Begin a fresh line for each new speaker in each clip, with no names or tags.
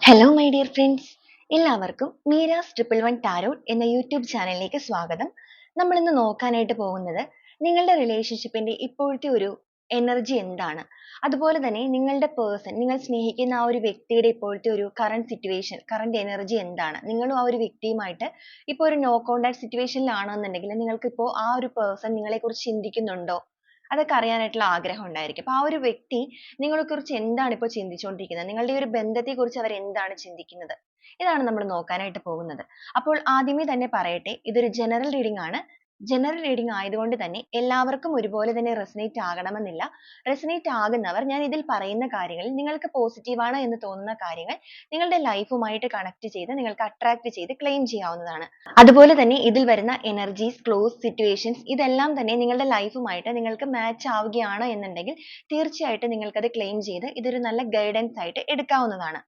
Hello my dear friends എല്ലാവർക്കും Meera's triple one tarot എന്ന YouTube ചാനലിലേക്ക് സ്വാഗതം. നമ്മൾ ഇന്ന് നോക്കാനായിട്ട് പോകുന്നത് നിങ്ങളുടെ റിലേഷൻഷിപ്പിന്റെ ഇപ്പോഴത്തെ ഒരു എനർജി എന്താണ്? അതുപോലെ തന്നെ നിങ്ങളുടെ പേഴ്സൺ നിങ്ങൾ സ്നേഹിക്കുന്ന ആ ഒരു വ്യക്തിയുടെ ഇപ്പോഴത്തെ ഒരു കറണ്ട് സിറ്റുവേഷൻ കറണ്ട് എനർജി എന്താണ്? നിങ്ങളും ആ ഒരു വ്യക്തിയുമായിട്ട് ഇപ്പോൾ ഒരു നോ കോണ്ടാക്ട് സിറ്റുവേഷനിലാണെന്നുണ്ടെങ്കിൽ നിങ്ങൾക്ക് ഇപ്പോൾ ആ ഒരു പേഴ്സൺ നിങ്ങളെക്കുറിച്ച് ചിന്തിക്കുന്നുണ്ടോ? അതൊക്കെ അറിയാനായിട്ടുള്ള ആഗ്രഹം ഉണ്ടായിരിക്കും. അപ്പൊ ആ ഒരു വ്യക്തി നിങ്ങളെ കുറിച്ച് എന്താണ് ഇപ്പോൾ ചിന്തിച്ചുകൊണ്ടിരിക്കുന്നത് നിങ്ങളുടെ ഈ ഒരു ബന്ധത്തെക്കുറിച്ച് അവർ എന്താണ് ചിന്തിക്കുന്നത്? ഇതാണ് നമ്മൾ നോക്കാനായിട്ട് പോകുന്നത്. അപ്പോൾ ആദ്യമേ തന്നെ പറയട്ടെ ഇതൊരു ജനറൽ റീഡിംഗ് ആണ്. ജനറൽ റീഡിംഗ് ആയതുകൊണ്ട് തന്നെ എല്ലാവർക്കും ഒരുപോലെ തന്നെ റെസനേറ്റ് ആകണമെന്നില്ല. റെസനേറ്റ് ആകുന്നവർ ഞാൻ ഇതിൽ പറയുന്ന കാര്യങ്ങൾ നിങ്ങൾക്ക് പോസിറ്റീവ് ആണ് എന്ന് തോന്നുന്ന കാര്യങ്ങൾ നിങ്ങളുടെ ലൈഫുമായിട്ട് കണക്ട് ചെയ്ത് നിങ്ങൾക്ക് അട്രാക്ട് ചെയ്ത് ക്ലെയിം ചെയ്യാവുന്നതാണ്. അതുപോലെ തന്നെ ഇതിൽ വരുന്ന എനർജീസ് ക്ലോസ് സിറ്റുവേഷൻസ് ഇതെല്ലാം തന്നെ നിങ്ങളുടെ ലൈഫുമായിട്ട് നിങ്ങൾക്ക് മാച്ച് ആവുകയാണ് എന്നുണ്ടെങ്കിൽ തീർച്ചയായിട്ടും നിങ്ങൾക്കത് ക്ലെയിം ചെയ്ത് ഇതൊരു നല്ല ഗൈഡൻസ് ആയിട്ട് എടുക്കാവുന്നതാണ്.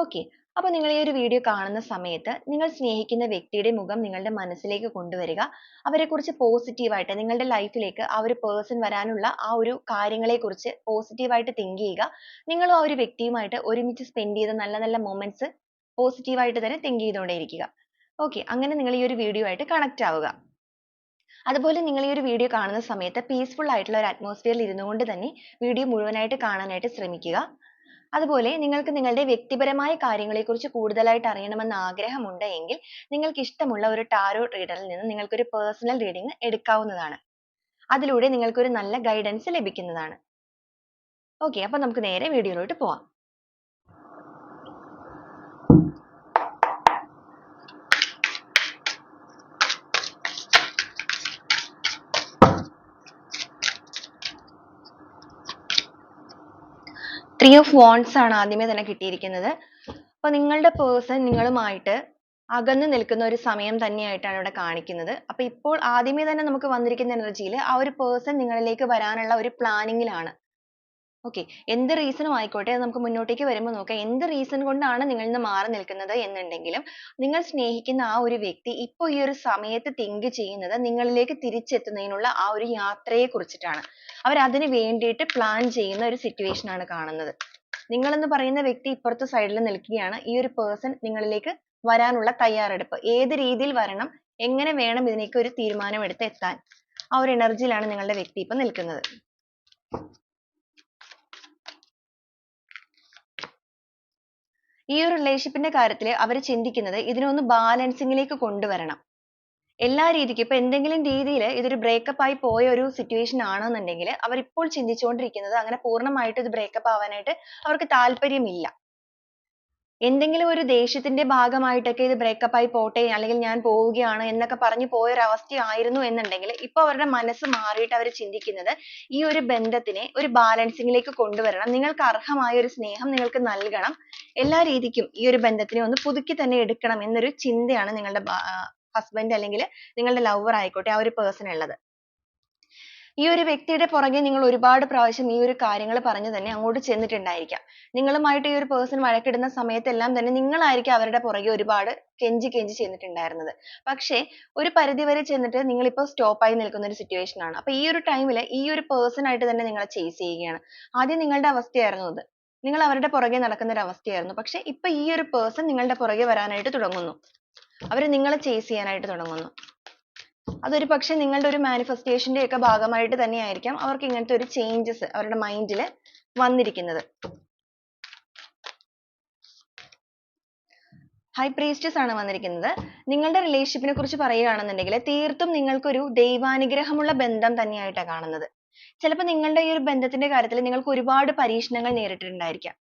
ഓക്കെ അപ്പോൾ നിങ്ങൾ ഈ ഒരു വീഡിയോ കാണുന്ന സമയത്ത് നിങ്ങൾ സ്നേഹിക്കുന്ന വ്യക്തിയുടെ മുഖം നിങ്ങളുടെ മനസ്സിലേക്ക് കൊണ്ടുവരിക. അവരെക്കുറിച്ച് പോസിറ്റീവായിട്ട് നിങ്ങളുടെ ലൈഫിലേക്ക് ആ ഒരു പേഴ്സൺ വരാനുള്ള ആ ഒരു കാര്യങ്ങളെക്കുറിച്ച് പോസിറ്റീവായിട്ട് തിങ്ക് ചെയ്യുക. നിങ്ങളും ആ ഒരു വ്യക്തിയുമായിട്ട് ഒരുമിച്ച് സ്പെൻഡ് ചെയ്ത നല്ല നല്ല മൊമെന്റ്സ് പോസിറ്റീവായിട്ട് തന്നെ തിങ്ക് ചെയ്തുകൊണ്ടേയിരിക്കുക. ഓക്കെ അങ്ങനെ നിങ്ങൾ ഈ ഒരു വീഡിയോ ആയിട്ട് കണക്ട് ആവുക. അതുപോലെ നിങ്ങൾ ഈ ഒരു വീഡിയോ കാണുന്ന സമയത്ത് പീസ്ഫുൾ ആയിട്ടുള്ള ഒരു അറ്റ്മോസ്ഫിയറിൽ ഇരുന്നുകൊണ്ട് തന്നെ വീഡിയോ മുഴുവനായിട്ട് കാണാനായിട്ട് ശ്രമിക്കുക. അതുപോലെ നിങ്ങൾക്ക് നിങ്ങളുടെ വ്യക്തിപരമായ കാര്യങ്ങളെ കുറിച്ച് കൂടുതലായിട്ട് അറിയണമെന്ന് ആഗ്രഹമുണ്ട് എങ്കിൽ നിങ്ങൾക്ക് ഇഷ്ടമുള്ള ഒരു ടാരോ റീഡറിൽ നിന്ന് നിങ്ങൾക്ക് ഒരു പേഴ്സണൽ റീഡിംഗ് എടുക്കാവുന്നതാണ്. അതിലൂടെ നിങ്ങൾക്ക് ഒരു നല്ല ഗൈഡൻസ് ലഭിക്കുന്നതാണ്. ഓക്കെ അപ്പോൾ നമുക്ക് നേരെ വീഡിയോയിലോട്ട് പോവാം. ത്രീ ഓഫ് വോൺസ് ആണ് ആദ്യമേ തന്നെ കിട്ടിയിരിക്കുന്നത്. അപ്പൊ നിങ്ങളുടെ പേഴ്സൺ നിങ്ങളുമായിട്ട് അകന്നു നിൽക്കുന്ന ഒരു സമയം തന്നെയായിട്ടാണ് ഇവിടെ കാണിക്കുന്നത്. അപ്പൊ ഇപ്പോൾ ആദ്യമേ തന്നെ നമുക്ക് വന്നിരിക്കുന്ന എനർജിയിൽ ആ ഒരു പേഴ്സൺ നിങ്ങളിലേക്ക് വരാനുള്ള ഒരു പ്ലാനിങ്ങിലാണ് ഓക്കെ എന്ത് റീസണും ആയിക്കോട്ടെ. നമുക്ക് മുന്നോട്ടേക്ക് വരുമ്പോൾ നോക്കാം. എന്ത് റീസൺ കൊണ്ടാണ് നിങ്ങളിൽ നിന്ന് മാറി നിൽക്കുന്നത് എന്നുണ്ടെങ്കിലും നിങ്ങൾ സ്നേഹിക്കുന്ന ആ ഒരു വ്യക്തി ഇപ്പോൾ ഈ ഒരു സമയത്ത് തിങ്ക് ചെയ്യുന്നത് നിങ്ങളിലേക്ക് തിരിച്ചെത്തുന്നതിനുള്ള ആ ഒരു യാത്രയെ കുറിച്ചിട്ടാണ്. അവർ അതിന് വേണ്ടിയിട്ട് പ്ലാൻ ചെയ്യുന്ന ഒരു സിറ്റുവേഷൻ ആണ് കാണുന്നത്. നിങ്ങൾ എന്ന് പറയുന്ന വ്യക്തി ഇപ്പുറത്തെ സൈഡിൽ നിൽക്കുകയാണ്. ഈ ഒരു പേഴ്സൺ നിങ്ങളിലേക്ക് വരാനുള്ള തയ്യാറെടുപ്പ്. ഏത് രീതിയിൽ വരണം? എങ്ങനെ വേണം ഇതിലേക്ക് ഒരു തീരുമാനം എടുത്ത് എത്താൻ? ആ ഒരു എനർജിയിലാണ് നിങ്ങളുടെ വ്യക്തി ഇപ്പൊ നിൽക്കുന്നത്. ഈ ഒരു റിലേഷൻഷിപ്പിന്റെ കാര്യത്തിൽ അവർ ചിന്തിക്കുന്നത് ഇതിനൊന്ന് ബാലൻസിങ്ങിലേക്ക് കൊണ്ടുവരണം. എല്ലാ രീതിക്കും ഇപ്പൊ എന്തെങ്കിലും രീതിയിൽ ഇതൊരു ബ്രേക്കപ്പ് ആയി പോയ ഒരു സിറ്റുവേഷൻ ആണെന്നുണ്ടെങ്കിൽ അവർ ഇപ്പോൾ ചിന്തിച്ചുകൊണ്ടിരിക്കുന്നത് അങ്ങനെ പൂർണമായിട്ട് ഇത് ബ്രേക്കപ്പ് ആവാനായിട്ട് അവർക്ക് താല്പര്യമില്ല. എന്തെങ്കിലും ഒരു ദേഷ്യത്തിന്റെ ഭാഗമായിട്ടൊക്കെ ഇത് ബ്രേക്കപ്പ് ആയി പോട്ടെ അല്ലെങ്കിൽ ഞാൻ പോവുകയാണ് എന്നൊക്കെ പറഞ്ഞു പോയ ഒരു അവസ്ഥയായിരുന്നു എന്നുണ്ടെങ്കിൽ ഇപ്പൊ അവരുടെ മനസ്സ് മാറിയിട്ട് അവർ ചിന്തിക്കുന്നത് ഈ ഒരു ബന്ധത്തിനെ ഒരു ബാലൻസിങ്ങിലേക്ക് കൊണ്ടുവരണം. നിങ്ങൾക്ക് അർഹമായ ഒരു സ്നേഹം നിങ്ങൾക്ക് നൽകണം. എല്ലാ രീതിക്കും ഈ ഒരു ബന്ധത്തിനെ ഒന്ന് പുതുക്കി തന്നെ എടുക്കണം എന്നൊരു ചിന്തയാണ് നിങ്ങളുടെ ഹസ്ബൻഡ് അല്ലെങ്കിൽ നിങ്ങളുടെ ലവർ ആയിക്കോട്ടെ ആ ഒരു പേഴ്സൺ ഉള്ളത് ഈ ഒരു വ്യക്തിയുടെ പുറകെ നിങ്ങൾ ഒരുപാട് പ്രാവശ്യം ഈ ഒരു കാര്യങ്ങൾ പറഞ്ഞു തന്നെ അങ്ങോട്ട് ചെന്നിട്ടുണ്ടായിരിക്കാം. നിങ്ങളുമായിട്ട് ഈ ഒരു പേഴ്സൺ വഴക്കിടുന്ന സമയത്തെല്ലാം തന്നെ നിങ്ങളായിരിക്കും അവരുടെ പുറകെ ഒരുപാട് കെഞ്ചി കെഞ്ചി ചെന്നിട്ടുണ്ടായിരുന്നത്. പക്ഷേ ഒരു പരിധി വരെ ചെന്നിട്ട് നിങ്ങൾ ഇപ്പോൾ സ്റ്റോപ്പ് ആയി നിൽക്കുന്ന ഒരു സിറ്റുവേഷൻ ആണ്. അപ്പൊ ഈ ഒരു ടൈമിൽ ഈ ഒരു പേഴ്സൺ ആയിട്ട് തന്നെ നിങ്ങളെ ചേസ് ചെയ്യുകയാണ്. ആദ്യം നിങ്ങളുടെ അവസ്ഥയായിരുന്നു അത്. നിങ്ങൾ അവരുടെ പുറകെ നടക്കുന്ന ഒരു അവസ്ഥയായിരുന്നു. പക്ഷെ ഇപ്പൊ ഈ ഒരു പേഴ്സൺ നിങ്ങളുടെ പുറകെ വരാനായിട്ട് തുടങ്ങുന്നു. അവർ നിങ്ങളെ ചേസ് ചെയ്യാനായിട്ട് തുടങ്ങുന്നു. അതൊരു പക്ഷെ നിങ്ങളുടെ ഒരു മാനിഫെസ്റ്റേഷന്റെ ഒക്കെ ഭാഗമായിട്ട് തന്നെയായിരിക്കാം അവർക്ക് ഇങ്ങനത്തെ ഒരു ചേഞ്ചസ് അവരുടെ മൈൻഡിൽ വന്നിരിക്കുന്നത്. ഹൈ പ്രീസ്റ്റസ് ആണ് വന്നിരിക്കുന്നത്. നിങ്ങളുടെ റിലേഷൻഷിപ്പിനെ കുറിച്ച് പറയുകയാണെന്നുണ്ടെങ്കിൽ തീർത്തും നിങ്ങൾക്കൊരു ദൈവാനുഗ്രഹമുള്ള ബന്ധം തന്നെയായിട്ടാണ് കാണുന്നത്. ചിലപ്പോൾ നിങ്ങളുടെ ഈ ഒരു ബന്ധത്തിന്റെ കാര്യത്തിൽ നിങ്ങൾക്ക് ഒരുപാട് പരീക്ഷണങ്ങൾ നേരിട്ടിട്ടുണ്ടായിരിക്കാം.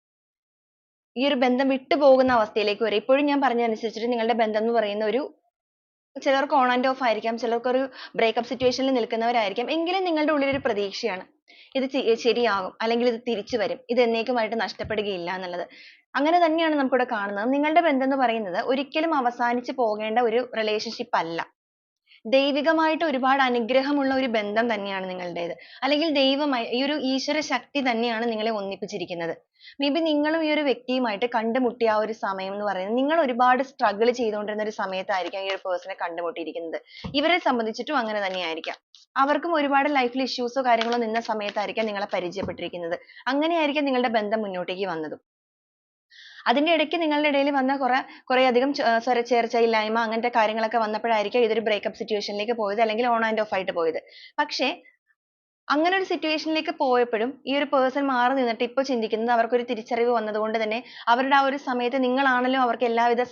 ഈ ഒരു ബന്ധം വിട്ടുപോകുന്ന അവസ്ഥയിലേക്ക് വരെ. ഇപ്പോഴും ഞാൻ പറഞ്ഞതനുസരിച്ചിട്ട് നിങ്ങളുടെ ബന്ധം എന്ന് പറയുന്ന ഒരു ചിലർക്ക് ഓൺ ആൻഡ് ഓഫ് ആയിരിക്കാം ചിലർക്ക് ഒരു breakup situation ൽ നിൽക്കുന്നവരായിരിക്കാം. എങ്കിലും നിങ്ങളുടെ ഉള്ളിൽ ഒരു പ്രതീക്ഷയാണ്. ഇത് ശരിയാകും അല്ലെങ്കിൽ ഇത് തിരിച്ചു വരും. ഇത് എന്നേക്കുമായിട്ട് നഷ്ടപ്പെടുകയില്ല എന്നുള്ളത്. അങ്ങനെ തന്നെയാണ് നമുക്കിവിടെ കാണുന്നത്. നിങ്ങളുടെ ബന്ധം എന്ന് പറയുന്നത് ഒരിക്കലും അവസാനിച്ചു പോകേണ്ട ഒരു റിലേഷൻഷിപ്പ് അല്ല. ദൈവികമായിട്ട് ഒരുപാട് അനുഗ്രഹമുള്ള ഒരു ബന്ധം തന്നെയാണ് നിങ്ങളുടേത്. അല്ലെങ്കിൽ ദൈവമായി ഈ ഒരു ഈശ്വര ശക്തി തന്നെയാണ് നിങ്ങളെ ഒന്നിപ്പിച്ചിരിക്കുന്നത്. മേ ബി നിങ്ങളും ഈ ഒരു വ്യക്തിയുമായിട്ട് കണ്ടുമുട്ടിയ ആ ഒരു സമയം എന്ന് പറയുന്നത് നിങ്ങൾ ഒരുപാട് സ്ട്രഗിൾ ചെയ്തുകൊണ്ടിരുന്ന ഒരു സമയത്തായിരിക്കാം ഈ ഒരു നെ കണ്ടുമുട്ടിയിരിക്കുന്നത്. ഇവരെ സംബന്ധിച്ചിട്ടും അങ്ങനെ തന്നെയായിരിക്കാം. അവർക്കും ഒരുപാട് life ൽ issues ഓ കാര്യങ്ങളോ നിന്ന സമയത്തായിരിക്കാം നിങ്ങളെ പരിചയപ്പെട്ടിരിക്കുന്നത്. അങ്ങനെയായിരിക്കാം നിങ്ങളുടെ ബന്ധം മുന്നോട്ടേക്ക് വന്നതും. അതിന്റെ ഇടയ്ക്ക് നിങ്ങളുടെ ഇടയിൽ വന്ന കുറെ കുറെ അധികം ച- സ്വര ചേർച്ചയില്ലായ്മ അങ്ങനത്തെ കാര്യങ്ങളൊക്കെ വന്നപ്പോഴായിരിക്കും ഇതൊരു ബ്രേക്കപ്പ് situation ലേക്ക് പോയത് അല്ലെങ്കിൽ on and off ആയിട്ട് പോയത്. പക്ഷേ അങ്ങനെ ഒരു situation ലേക്ക് പോയപ്പോഴും ഈ ഒരു പേഴ്സൺ മാറി നിന്നിട്ട് ഇപ്പൊ ചിന്തിക്കുന്നത് അവർക്കൊരു തിരിച്ചറിവ് വന്നതുകൊണ്ട് തന്നെ അവരുടെ ആ ഒരു സമയത്ത് നിങ്ങളാണല്ലോ അവർക്ക് എല്ലാവിധ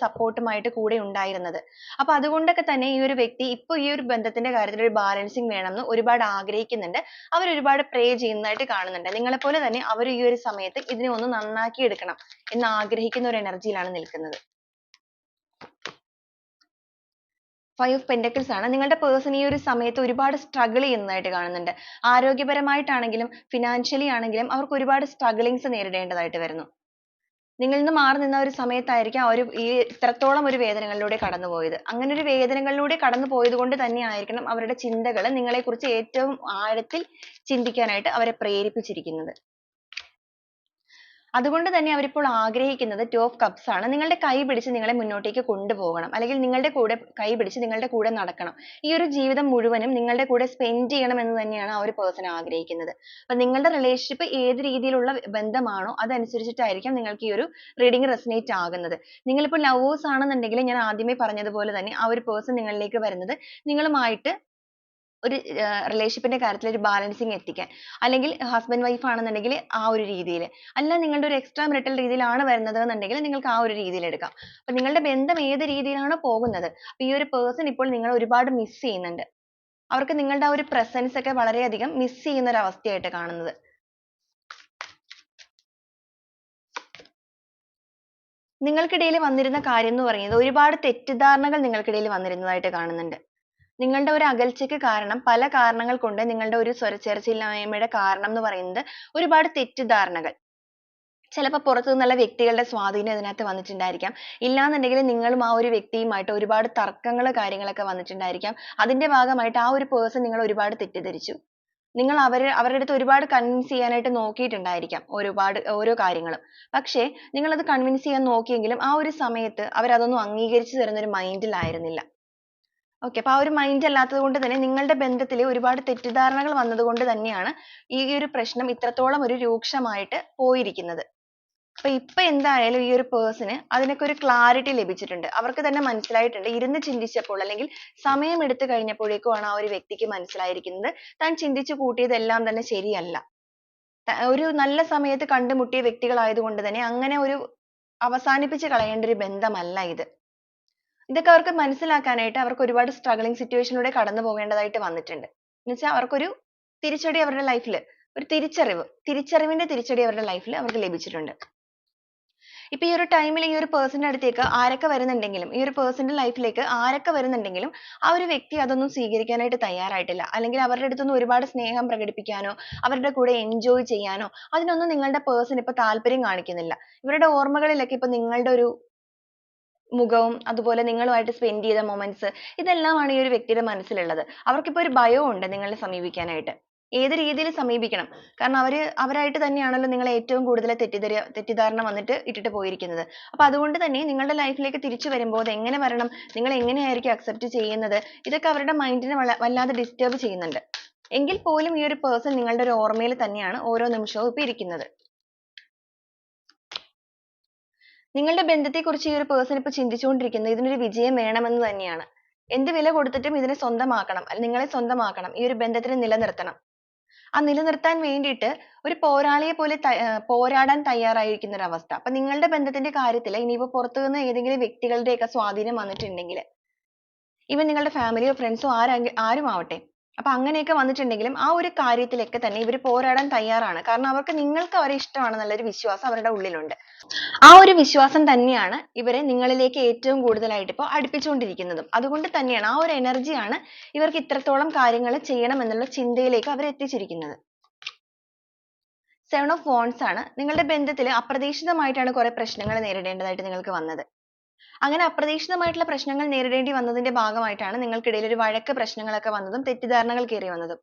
ആയിട്ട് കൂടെ ഉണ്ടായിരുന്നത്. അപ്പോൾ അതുകൊണ്ടൊക്കെ തന്നെ ഈ ഒരു വ്യക്തി ഇപ്പൊ ഈ ഒരു ബന്ധത്തിന്റെ കാര്യത്തിൽ ഒരു balancing വേണമെന്ന് ഒരുപാട് ആഗ്രഹിക്കുന്നുണ്ട്. അവർ ഒരുപാട് pray ചെയ്യുന്നതായിട്ട് കാണുന്നുണ്ട്. നിങ്ങളെ പോലെ തന്നെ അവർ ഈ ഒരു സമയത്ത് ഇതിനെ ഒന്ന് നന്നാക്കി എടുക്കണം എന്ന് ആഗ്രഹിക്കുന്ന ഒരു എനർജിയിലാണ് യിലാണ് നിൽക്കുന്നത്. ഫൈവ് ഓഫ് പെന്റക്കിൾസ് ആണ്. നിങ്ങളുടെ പേഴ്സൺ ഈ ഒരു സമയത്ത് ഒരുപാട് സ്ട്രഗിൾ ചെയ്യുന്നതായിട്ട് കാണുന്നുണ്ട്. ആരോഗ്യപരമായിട്ടാണെങ്കിലും ഫിനാൻഷ്യലി ആണെങ്കിലും അവർക്ക് ഒരുപാട് സ്ട്രഗിളിങ്സ് നേരിടേണ്ടതായിട്ട് വരുന്നു. നിങ്ങളിൽ നിന്ന് മാറി നിന്ന ഒരു സമയത്തായിരിക്കാം അവർ ഈ ഇത്രത്തോളം ഒരു വേദനകളിലൂടെ കടന്നുപോയത്. അങ്ങനെ ഒരു വേദനകളിലൂടെ കടന്നു പോയത് കൊണ്ട് തന്നെ ആയിരിക്കണം അവരുടെ ചിന്തകൾ നിങ്ങളെക്കുറിച്ച് ഏറ്റവും ആഴത്തിൽ ചിന്തിക്കാനായിട്ട് അവരെ പ്രേരിപ്പിച്ചിരിക്കുന്നത്. അതുകൊണ്ട് തന്നെ അവരിപ്പോൾ ആഗ്രഹിക്കുന്നത് ടു ഓഫ് കപ്സ് ആണ്. നിങ്ങളുടെ കൈ പിടിച്ച് നിങ്ങളെ മുന്നോട്ടേക്ക് കൊണ്ടുപോകണം. അല്ലെങ്കിൽ നിങ്ങളുടെ കൂടെ കൈ പിടിച്ച് നിങ്ങളുടെ കൂടെ നടക്കണം. ഈ ഒരു ജീവിതം മുഴുവനും നിങ്ങളുടെ കൂടെ സ്പെൻഡ് ചെയ്യണം എന്ന് തന്നെയാണ് ആ ഒരു പേഴ്സൺ ആഗ്രഹിക്കുന്നത്. അപ്പൊ നിങ്ങളുടെ റിലേഷൻഷിപ്പ് ഏത് രീതിയിലുള്ള ബന്ധമാണോ അതനുസരിച്ചിട്ടായിരിക്കും നിങ്ങൾക്ക് ഈ ഒരു റീഡിംഗ് റെസിനേറ്റ് ആകുന്നത്. നിങ്ങളിപ്പോൾ ലവേഴ്സ് ആണെന്നുണ്ടെങ്കിൽ ഞാൻ ആദ്യമേ പറഞ്ഞതുപോലെ തന്നെ ആ ഒരു പേഴ്സൺ നിങ്ങളിലേക്ക് വരുന്നത് നിങ്ങളുമായിട്ട് ഒരു റിലേഷൻഷിപ്പിന്റെ ന്റെ കാര്യത്തിൽ ഒരു ബാലൻസിങ് എത്തിക്കാൻ. അല്ലെങ്കിൽ ഹസ്ബൻഡ് വൈഫ് ആണെന്നുണ്ടെങ്കിൽ ആ ഒരു രീതിയിൽ. അല്ല നിങ്ങളുടെ ഒരു എക്സ്ട്രാ മെറിറ്റൽ രീതിയിലാണ് വരുന്നത് എന്നുണ്ടെങ്കിൽ നിങ്ങൾക്ക് ആ ഒരു രീതിയിൽ എടുക്കാം. അപ്പൊ നിങ്ങളുടെ ബന്ധം ഏത് രീതിയിലാണോ പോകുന്നത്? അപ്പൊ ഈ ഒരു പേഴ്സൺ ഇപ്പോൾ നിങ്ങളെ ഒരുപാട് miss ചെയ്യുന്നുണ്ട്. അവർക്ക് നിങ്ങളുടെ ആ ഒരു പ്രസൻസ് ഒക്കെ വളരെയധികം miss ചെയ്യുന്ന ഒരു അവസ്ഥയായിട്ട് കാണുന്നത്. നിങ്ങൾക്കിടയിൽ വന്നിരുന്ന കാര്യം എന്ന് പറയുന്നത് ഒരുപാട് തെറ്റിദ്ധാരണകൾ നിങ്ങൾക്കിടയിൽ വന്നിരുന്നതായിട്ട് കാണുന്നുണ്ട്. നിങ്ങളുടെ ഒരു അകൽച്ചയ്ക്ക് കാരണം പല കാരണങ്ങൾ കൊണ്ട് നിങ്ങളുടെ ഒരു സ്വരച്ചേർച്ചയില്ലായ്മയുടെ കാരണം എന്ന് പറയുന്നത് ഒരുപാട് തെറ്റിദ്ധാരണകൾ. ചിലപ്പോൾ പുറത്തു നിന്നുള്ള വ്യക്തികളുടെ സ്വാധീനം ഇതിനകത്ത് വന്നിട്ടുണ്ടായിരിക്കാം. ഇല്ലാന്നുണ്ടെങ്കിൽ നിങ്ങളും ആ ഒരു വ്യക്തിയുമായിട്ട് ഒരുപാട് തർക്കങ്ങൾ കാര്യങ്ങളൊക്കെ വന്നിട്ടുണ്ടായിരിക്കാം. അതിന്റെ ഭാഗമായിട്ട് ആ ഒരു പേഴ്സൺ നിങ്ങൾ ഒരുപാട് തെറ്റിദ്ധരിച്ചു. നിങ്ങൾ അവർ അവരുടെ അടുത്ത് ഒരുപാട് കൺവിൻസ് ചെയ്യാനായിട്ട് നോക്കിയിട്ടുണ്ടായിരിക്കാം ഒരുപാട് ഓരോ കാര്യങ്ങളും. പക്ഷേ നിങ്ങൾ അത് കൺവിൻസ് ചെയ്യാൻ നോക്കിയെങ്കിലും ആ ഒരു സമയത്ത് അവർ അതൊന്നും അംഗീകരിച്ചു തരുന്ന ഒരു mind ൽ അപ്പോൾ അപ്പൊ ആ ഒരു മൈൻഡ് അല്ലാത്തത് കൊണ്ട് തന്നെ നിങ്ങളുടെ ബന്ധത്തിൽ ഒരുപാട് തെറ്റിദ്ധാരണകൾ വന്നത് കൊണ്ട് തന്നെയാണ് ഈ ഒരു പ്രശ്നം ഇത്രത്തോളം ഒരു രൂക്ഷമായിട്ട് പോയിരിക്കുന്നത്. അപ്പോൾ ഇപ്പൊ എന്തായാലും ഈ ഒരു person അതിനൊക്കെ ഒരു clarity ലഭിച്ചിട്ടുണ്ട്. അവർക്ക് തന്നെ മനസ്സിലായിട്ടുണ്ട്. ഇരുന്ന് ചിന്തിച്ചപ്പോൾ അല്ലെങ്കിൽ സമയം എടുത്തു കഴിഞ്ഞപ്പോഴേക്കും ആണ് ആ ഒരു വ്യക്തിക്ക് മനസ്സിലായിരിക്കുന്നത്. താൻ ചിന്തിച്ചു കൂട്ടിയതെല്ലാം തന്നെ ശരിയല്ല. ഒരു നല്ല സമയത്ത് കണ്ടുമുട്ടിയ വ്യക്തികൾ ആയതുകൊണ്ട് തന്നെ അങ്ങനെ ഒരു അവസാനിപ്പിച്ച് കളയേണ്ട ഒരു ബന്ധമല്ല ഇത്. ഇതൊക്കെ അവർക്ക് മനസ്സിലാക്കാനായിട്ട് അവർക്ക് ഒരുപാട് struggling സിറ്റുവേഷനിലൂടെ ലൂടെ കടന്നു പോകേണ്ടതായിട്ട് വന്നിട്ടുണ്ട്. എന്നുവെച്ചാൽ അവർക്കൊരു തിരിച്ചടി അവരുടെ ലൈഫിൽ ഒരു തിരിച്ചറിവ് തിരിച്ചറിവിന്റെ തിരിച്ചടി അവരുടെ ലൈഫിൽ അവർക്ക് ലഭിച്ചിട്ടുണ്ട്. ഇപ്പൊ ഈ ഒരു ടൈമിൽ ഈ ഒരു പേഴ്സന്റെ ന്റെ അടുത്തേക്ക് ആരൊക്കെ വരുന്നുണ്ടെങ്കിലും ഈ ഒരു പേഴ്സന്റെ ലൈഫിലേക്ക് ആരൊക്കെ വരുന്നുണ്ടെങ്കിലും ആ ഒരു വ്യക്തി അതൊന്നും സ്വീകരിക്കാനായിട്ട് തയ്യാറായിട്ടില്ല. അല്ലെങ്കിൽ അവരുടെ അടുത്തൊന്നും ഒരുപാട് സ്നേഹം പ്രകടിപ്പിക്കാനോ അവരുടെ കൂടെ എൻജോയ് ചെയ്യാനോ അതിനൊന്നും നിങ്ങളുടെ പേഴ്സൺ ഇപ്പൊ താല്പര്യം കാണിക്കുന്നില്ല. ഇവരുടെ ഓർമ്മകളിലൊക്കെ ഇപ്പൊ നിങ്ങളുടെ ഒരു മുഖവും അതുപോലെ നിങ്ങളുമായിട്ട് സ്പെൻഡ് ചെയ്ത മൊമെന്റ്സ് ഇതെല്ലാമാണ് ഈ ഒരു വ്യക്തിയുടെ മനസ്സിലുള്ളത്. അവർക്കിപ്പോ ഒരു ഭയം ഉണ്ട് നിങ്ങളെ സമീപിക്കാനായിട്ട്. ഏത് രീതിയിൽ സമീപിക്കണം? കാരണം അവർ അവരായിട്ട് തന്നെയാണല്ലോ നിങ്ങളെ ഏറ്റവും കൂടുതൽ തെറ്റിദ്ധര തെറ്റിദ്ധാരണ വന്നിട്ട് ഇട്ടിട്ട് പോയിരിക്കുന്നത്. അപ്പൊ അതുകൊണ്ട് തന്നെ നിങ്ങളുടെ ലൈഫിലേക്ക് തിരിച്ചു വരുമ്പോൾ അത് എങ്ങനെ വരണം? നിങ്ങൾ എങ്ങനെയായിരിക്കും അക്സെപ്റ്റ് ചെയ്യുന്നത്? ഇതൊക്കെ അവരുടെ മൈൻഡിനെ വല്ലാതെ disturb ചെയ്യുന്നുണ്ട്. എങ്കിൽ പോലും ഈ ഒരു പേഴ്സൺ നിങ്ങളുടെ ഒരു ഓർമ്മയിൽ തന്നെയാണ് ഓരോ നിമിഷവും ഇപ്പൊ ഇരിക്കുന്നത്. നിങ്ങളുടെ ബന്ധത്തെക്കുറിച്ച് ഈ ഒരു പേഴ്സൺ ഇപ്പൊ ചിന്തിച്ചുകൊണ്ടിരിക്കുന്നത് ഇതിനൊരു വിജയം വേണമെന്ന് തന്നെയാണ്. എന്ത് വില കൊടുത്തിട്ടും ഇതിനെ സ്വന്തമാക്കണം. നിങ്ങളെ സ്വന്തമാക്കണം. ഈ ഒരു ബന്ധത്തിനെ നിലനിർത്തണം. ആ നിലനിർത്താൻ വേണ്ടിയിട്ട് ഒരു പോരാളിയെ പോലെ പോരാടാൻ തയ്യാറായിരിക്കുന്ന ഒരു അവസ്ഥ. അപ്പൊ നിങ്ങളുടെ ബന്ധത്തിന്റെ കാര്യത്തിൽ ഇനിയിപ്പോ പുറത്തു നിന്ന് ഏതെങ്കിലും വ്യക്തികളുടെയൊക്കെ സ്വാധീനം വന്നിട്ടുണ്ടെങ്കിൽ even നിങ്ങളുടെ ഫാമിലിയോ ഫ്രണ്ട്സോ ആരും ആവട്ടെ അപ്പൊ അങ്ങനെയൊക്കെ വന്നിട്ടുണ്ടെങ്കിലും ആ ഒരു കാര്യത്തിലൊക്കെ തന്നെ ഇവർ പോരാടാൻ തയ്യാറാണ്. കാരണം അവർക്ക് നിങ്ങൾക്ക് അവരെ ഇഷ്ടമാണെന്നുള്ള ഒരു വിശ്വാസം അവരുടെ ഉള്ളിലുണ്ട്. ആ ഒരു വിശ്വാസം തന്നെയാണ് ഇവരെ നിങ്ങളിലേക്ക് ഏറ്റവും കൂടുതലായിട്ട് ഇപ്പോൾ അടുപ്പിച്ചുകൊണ്ടിരിക്കുന്നതും. അതുകൊണ്ട് തന്നെയാണ് ആ ഒരു എനർജിയാണ് ഇവർക്ക് ഇത്രത്തോളം കാര്യങ്ങൾ ചെയ്യണം എന്നുള്ള ചിന്തയിലേക്ക് അവരെ എത്തിച്ചിരിക്കുന്നത്. സെവൻ ഓഫ് wands ആണ്. നിങ്ങളുടെ ബന്ധത്തിൽ അപ്രതീക്ഷിതമായിട്ടാണ് കുറെ പ്രശ്നങ്ങൾ നേരിടേണ്ടതായിട്ട് നിങ്ങൾക്ക് വന്നത്. അങ്ങനെ അപ്രതീക്ഷിതമായിട്ടുള്ള പ്രശ്നങ്ങൾ നേരിടേണ്ടി വന്നതിന്റെ ഭാഗമായിട്ടാണ് നിങ്ങൾക്കിടയിൽ ഒരു വഴക്ക് പ്രശ്നങ്ങളൊക്കെ വന്നതും തെറ്റിദ്ധാരണകൾ കേറി വന്നതും.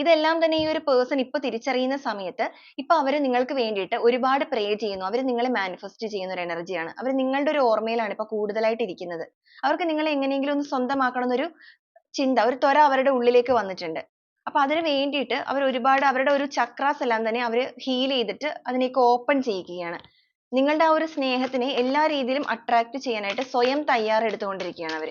ഇതെല്ലാം തന്നെ ഈ ഒരു person ഇപ്പൊ തിരിച്ചറിയുന്ന സമയത്ത് ഇപ്പൊ അവർ നിങ്ങൾക്ക് വേണ്ടിയിട്ട് ഒരുപാട് pray ചെയ്യുന്നു. അവർ നിങ്ങളെ manifest ചെയ്യുന്ന ഒരു energy ആണ് അവർ നിങ്ങളുടെ ഒരു ഓർമ്മയിലാണ് ഇപ്പൊ കൂടുതലായിട്ട് ഇരിക്കുന്നത് അവർക്ക് നിങ്ങളെ എങ്ങനെയെങ്കിലും ഒന്ന് സ്വന്തമാക്കണം എന്നൊരു ചിന്ത ഒരു ത്വര അവരുടെ ഉള്ളിലേക്ക് വന്നിട്ടുണ്ട്. അപ്പൊ അതിന് വേണ്ടിയിട്ട് അവർ ഒരുപാട് അവരുടെ ഒരു chakras എല്ലാം തന്നെ അവർ heal ചെയ്തിട്ട് അതിനെയൊക്കെ open ചെയ്യിക്കുകയാണ് നിങ്ങളുടെ ആ ഒരു സ്നേഹത്തിനെ എല്ലാ രീതിയിലും attract ചെയ്യാനായിട്ട് സ്വയം തയ്യാറെടുത്തുകൊണ്ടിരിക്കുകയാണ് അവർ.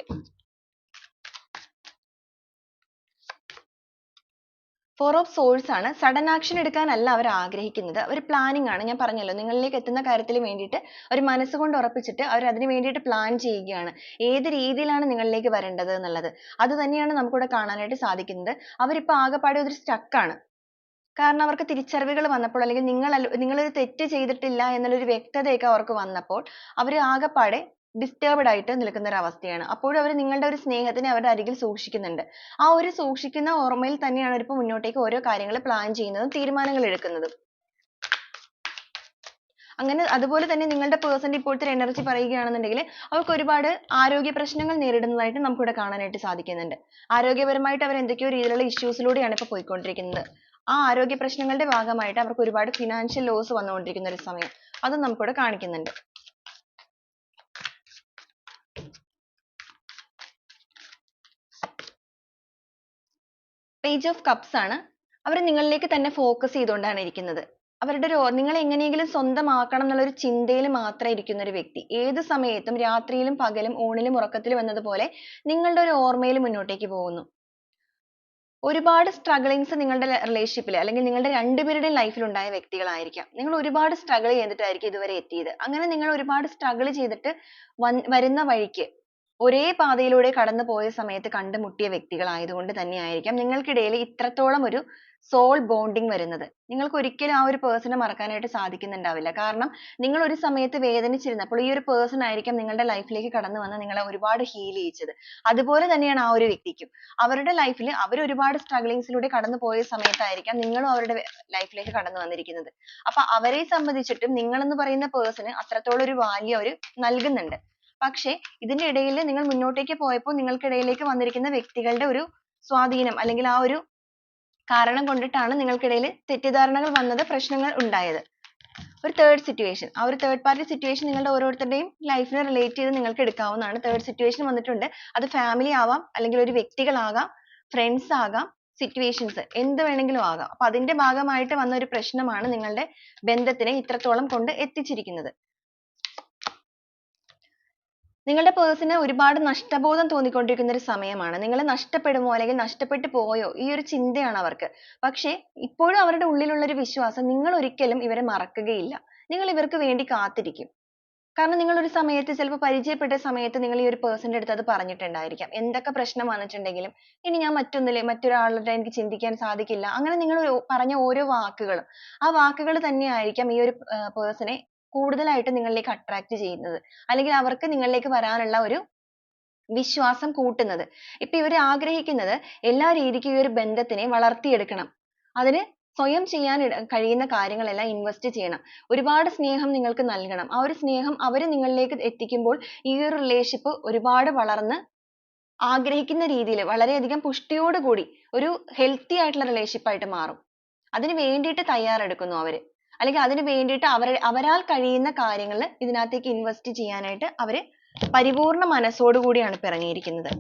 ഫോർ ഓഫ് സോഴ്സ് ആണ്. സഡൻ ആക്ഷൻ എടുക്കാനല്ല അവർ ആഗ്രഹിക്കുന്നത്. അവർ പ്ലാനിങ് ആണ്. ഞാൻ പറഞ്ഞല്ലോ നിങ്ങളിലേക്ക് എത്തുന്ന കാര്യത്തിന് വേണ്ടിയിട്ട് അവർ മനസ്സുകൊണ്ട് ഉറപ്പിച്ചിട്ട് അവർ അതിന് വേണ്ടിയിട്ട് പ്ലാൻ ചെയ്യുകയാണ്. ഏത് രീതിയിലാണ് നിങ്ങളിലേക്ക് വരേണ്ടത് എന്നുള്ളത്. അത് തന്നെയാണ് നമുക്കിവിടെ കാണാനായിട്ട് സാധിക്കുന്നത്. അവരിപ്പോൾ ആകെപ്പാടെ ഒരു stuck ആണ്. കാരണം അവർക്ക് തിരിച്ചറിവുകൾ വന്നപ്പോൾ അല്ലെങ്കിൽ നിങ്ങൾ ഒരു തെറ്റ് ചെയ്തിട്ടില്ല എന്നുള്ളൊരു വ്യക്തതയൊക്കെ അവർക്ക് വന്നപ്പോൾ അവർ ആകെപ്പാടെ disturbed ആയിട്ട് നിൽക്കുന്ന ഒരു അവസ്ഥയാണ് അപ്പോഴും അവർ നിങ്ങളുടെ ഒരു സ്നേഹത്തിനെ അവരുടെ അരികിൽ സൂക്ഷിക്കുന്നുണ്ട്. ആ ഒരു സൂക്ഷിക്കുന്ന ഓർമ്മയിൽ തന്നെയാണ് അവരിപ്പോൾ മുന്നോട്ടേക്ക് ഓരോ കാര്യങ്ങൾ പ്ലാൻ ചെയ്യുന്നതും തീരുമാനങ്ങൾ എടുക്കുന്നതും. അങ്ങനെ അതുപോലെ തന്നെ നിങ്ങളുടെ പേഴ്സന്റെ ഇപ്പോഴത്തെ energy പറയുകയാണെന്നുണ്ടെങ്കിൽ അവർക്ക് ഒരുപാട് ആരോഗ്യ പ്രശ്നങ്ങൾ നേരിടുന്നതായിട്ട് നമുക്കിവിടെ കാണാനായിട്ട് സാധിക്കുന്നുണ്ട്. ആരോഗ്യപരമായിട്ട് അവർ എന്തൊക്കെയോ രീതിയിലുള്ള issues ലൂടെയാണ് ഇപ്പോൾ പോയിക്കൊണ്ടിരിക്കുന്നത്. ആ ആരോഗ്യ പ്രശ്നങ്ങളുടെ ഭാഗമായിട്ട് അവർക്ക് ഒരുപാട് ഫിനാൻഷ്യൽ ലോസ് വന്നുകൊണ്ടിരിക്കുന്ന ഒരു സമയം. അത് നമുക്കിവിടെ കാണിക്കുന്നുണ്ട്. പേജ് ഓഫ് കപ്സ് ആണ്. അവർ നിങ്ങളിലേക്ക് തന്നെ ഫോക്കസ് ചെയ്തുകൊണ്ടാണ് ഇരിക്കുന്നത്. അവരുടെ ഒരു നിങ്ങൾ എങ്ങനെയെങ്കിലും സ്വന്തമാക്കണം എന്നുള്ള ഒരു ചിന്തയിൽ മാത്രം ഇരിക്കുന്ന ഒരു വ്യക്തി. ഏത് സമയത്തും രാത്രിയിലും പകലും ഊണിലും ഉറക്കത്തിലും എന്നതുപോലെ നിങ്ങളുടെ ഒരു ഓർമ്മയിൽ മുന്നോട്ടേക്ക് പോകുന്നു. ഒരുപാട് സ്ട്രഗിളിങ്സ് നിങ്ങളുടെ റിലേഷൻഷിപ്പിൽ അല്ലെങ്കിൽ നിങ്ങളുടെ രണ്ടുപേരുടെയും ലൈഫിൽ ഉണ്ടായ വ്യക്തികളായിരിക്കാം. നിങ്ങൾ ഒരുപാട് സ്ട്രഗിൾ ചെയ്തിട്ടായിരിക്കും ഇതുവരെ എത്തിയത്. അങ്ങനെ നിങ്ങൾ ഒരുപാട് സ്ട്രഗിൾ ചെയ്തിട്ട് വൻ വരുന്ന വഴിക്ക് ഒരേ പാതയിലൂടെ കടന്നു പോയ സമയത്ത് കണ്ടുമുട്ടിയ വ്യക്തികളായതുകൊണ്ട് തന്നെയായിരിക്കാം നിങ്ങൾക്കിടയിൽ ഇത്രത്തോളം ഒരു soul ബോണ്ടിങ് വരുന്നത്. നിങ്ങൾക്ക് ഒരിക്കലും ആ ഒരു പേഴ്സണെ മറക്കാനായിട്ട് സാധിക്കുന്നുണ്ടാവില്ല. കാരണം നിങ്ങൾ ഒരു സമയത്ത് വേദനിച്ചിരുന്നപ്പോൾ ഈ ഒരു പേഴ്സൺ ആയിരിക്കും നിങ്ങളുടെ ലൈഫിലേക്ക് കടന്നു വന്ന് നിങ്ങളെ ഒരുപാട് ഹീൽ ചെയ്യിച്ചത്. അതുപോലെ തന്നെയാണ് ആ ഒരു വ്യക്തിക്കും. അവരുടെ ലൈഫിൽ അവർ ഒരുപാട് സ്ട്രഗ്ലിങ്സിലൂടെ ലൂടെ കടന്നു പോയ സമയത്തായിരിക്കാം നിങ്ങളും അവരുടെ ലൈഫിലേക്ക് കടന്നു വന്നിരിക്കുന്നത്. അപ്പൊ അവരെ സംബന്ധിച്ചിട്ടും നിങ്ങൾ എന്ന് പറയുന്ന പേഴ്സണ് അത്രത്തോളം ഒരു വാല്യൂ അവർ നൽകുന്നുണ്ട്. പക്ഷേ ഇതിന്റെ ഇടയിൽ നിങ്ങൾ മുന്നോട്ടേക്ക് പോയപ്പോൾ നിങ്ങൾക്കിടയിലേക്ക് വന്നിരിക്കുന്ന വ്യക്തികളുടെ ഒരു സ്വാധീനം അല്ലെങ്കിൽ ആ ഒരു കാരണം കൊണ്ടിട്ടാണ് നിങ്ങൾക്കിടയിൽ തെറ്റിദ്ധാരണകൾ വന്നത് പ്രശ്നങ്ങൾ ഉണ്ടായത്. ഒരു third situation. ആ ഒരു third party situation നിങ്ങളുടെ ഓരോരുത്തരുടെയും life നെ relate ചെയ്ത് നിങ്ങൾക്ക് എടുക്കാവുന്നതാണ്. Third situation വന്നിട്ടുണ്ട്. അത് family ആവാം അല്ലെങ്കിൽ ഒരു വ്യക്തികളാകാം friends ആകാം situations എന്ത് വേണമെങ്കിലും ആകാം. അപ്പൊ അതിന്റെ ഭാഗമായിട്ട് വന്ന ഒരു പ്രശ്നമാണ് നിങ്ങളുടെ ബന്ധത്തിനെ ഇത്രത്തോളം കൊണ്ട് എത്തിച്ചിരിക്കുന്നത്. നിങ്ങളുടെ person ഒരുപാട് നഷ്ടബോധം തോന്നിക്കൊണ്ടിരിക്കുന്ന ഒരു സമയമാണ്. നിങ്ങൾ നഷ്ടപ്പെടുമോ അല്ലെങ്കിൽ നഷ്ടപ്പെട്ടു പോയോ? ഈ ഒരു ചിന്തയാണ് അവർക്ക്. പക്ഷേ ഇപ്പോഴും അവരുടെ ഉള്ളിലുള്ള ഒരു വിശ്വാസം നിങ്ങൾ ഒരിക്കലും ഇവരെ മറക്കുകയില്ല. നിങ്ങൾ ഇവർക്ക് വേണ്ടി കാത്തിരിക്കും. കാരണം നിങ്ങൾ ഒരു സമയത്ത് ചിലപ്പോൾ പരിചയപ്പെട്ട സമയത്ത് നിങ്ങൾ ഈ ഒരു പേഴ്സന്റെ അടുത്ത് അത് പറഞ്ഞിട്ടുണ്ടായിരിക്കാം. എന്തൊക്കെ പ്രശ്നം വന്നിട്ടുണ്ടെങ്കിലും ഇനി ഞാൻ മറ്റൊന്നിലെ മറ്റൊരാളുടെ എനിക്ക് ചിന്തിക്കാൻ സാധിക്കില്ല. അങ്ങനെ നിങ്ങൾ പറഞ്ഞ ഓരോ വാക്കുകളും. ആ വാക്കുകൾ തന്നെയായിരിക്കാം ഈ ഒരു നെ കൂടുതലായിട്ട് നിങ്ങളിലേക്ക് attract ചെയ്യുന്നത്. അല്ലെങ്കിൽ അവർക്ക് നിങ്ങളിലേക്ക് വരാനുള്ള ഒരു വിശ്വാസം കൂട്ടുന്നത്. ഇപ്പൊ ഇവർ ആഗ്രഹിക്കുന്നത് എല്ലാ രീതിക്കും ഈ ഒരു ബന്ധത്തിനെ വളർത്തിയെടുക്കണം. അതിന് സ്വയം ചെയ്യാൻ കഴിയുന്ന കാര്യങ്ങളെല്ലാം ഇൻവെസ്റ്റ് ചെയ്യണം. ഒരുപാട് സ്നേഹം നിങ്ങൾക്ക് നൽകണം. ആ ഒരു സ്നേഹം അവർ നിങ്ങളിലേക്ക് എത്തിക്കുമ്പോൾ ഈ ഒരു relationship ഒരുപാട് വളർന്ന് ആഗ്രഹിക്കുന്ന രീതിയിൽ വളരെയധികം പുഷ്ടിയോടുകൂടി ഒരു ഹെൽത്തി ആയിട്ടുള്ള relationship ആയിട്ട് മാറും. അതിന് വേണ്ടിയിട്ട് തയ്യാറെടുക്കുന്നു അവർ. അല്ലെങ്കിൽ അതിന് വേണ്ടിയിട്ട് അവർ അവരാൽ കഴിയുന്ന കാര്യങ്ങൾ ഇതിനകത്തേക്ക് invest ചെയ്യാനായിട്ട് അവർ പരിപൂർണ മനസ്സോടു കൂടിയാണ് ഇപ്പൊ ഇറങ്ങിയിരിക്കുന്നത്.